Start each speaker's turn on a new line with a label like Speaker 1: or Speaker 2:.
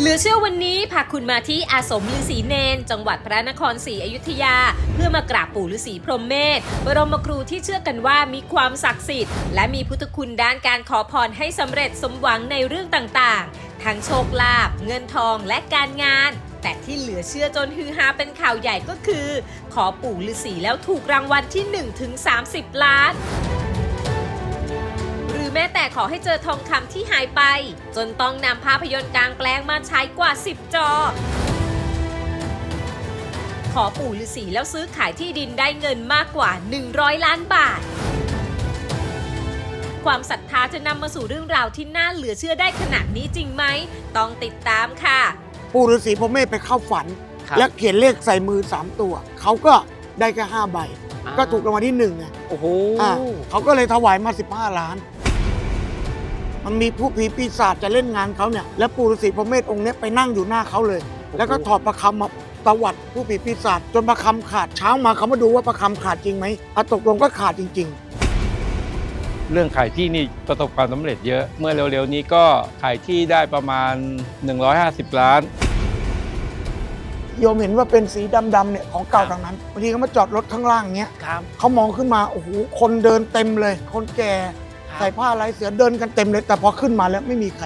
Speaker 1: เหลือเชื่อวันนี้พาคุณมาที่อาสมฤาษีเนน จังหวัดพระนครศรีอยุธยา เพื่อมากราบปู่ฤาษีพรหมเมธบรมครูที่เชื่อกันว่ามีความศักดิ์สิทธิ์ และมีพุทธคุณด้านการขอพรให้สำเร็จสมหวังในเรื่องต่างๆ ทั้งโชคลาภเงินทองและการงาน แต่ที่เหลือเชื่อจนฮือฮาเป็นข่าวใหญ่ก็คือ ขอปู่ฤาษีแล้วถูกรางวัลที่1ถึง30 ล้าน ม้แต่ขอให้เจอทองคำที่หายไป จนต้องนำภาพยนตร์กลางแปลงมาใช้กว่า 10 จอ ขอปู่ฤาษีแล้วซื้อขายที่ดินได้เงินมากกว่า 100 ล้านบาท ความศรัทธาจะนำมาสู่เรื่องราวที่น่าเหลือเชื่อได้ขนาดนี้จริงไหม ต้องติดตามค่ะ
Speaker 2: ปู่ฤาษีพรหมเมธไปเข้าฝัน
Speaker 3: ครับ
Speaker 2: และเขียนเลขใส่มือ 3 ตัว เขาก็ได้แค่ห้าใบ
Speaker 3: อ่า
Speaker 2: ก็ถูกรางวัลที่หนึ่งไง
Speaker 3: โอ้โห
Speaker 2: อ่าเขาก็เลยถวายมา 15 ล้าน มันมีผู้ผีปีศาจจะเล่นงานเขาเนี่ยแล้วปู่ฤาษีพรหมเมธองค์เนี้ยไปนั่งอยู่หน้าเขาเลย แล้วก็ถอดประคำมาประวัติผู้ผีปีศาจจนประคำขาดเช้ามาเขามาดูว่าประคำขาดจริงไหมอะตกลงก็ขาดจริง ๆ
Speaker 4: เรื่องขายที่นี่ประสบความสำเร็จเยอะเมื่อเร็วๆนี้ก็ขายที่ได้ประมาณ 150 ล้าน
Speaker 2: โยมเห็นว่าเป็นสีดำๆเนี่ยของเก่าทางนั้นบางทีเขามาจอดรถข้างล่างเงี้ย
Speaker 3: ครับ
Speaker 2: เขามองขึ้นมาโอ้โหคนเดินเต็มเลย คนแก่
Speaker 3: ครับ
Speaker 2: ใส่ผ้าลายเสือเดินกันเต็มเลย แต่พอขึ้นมาแล้วไม่มีใคร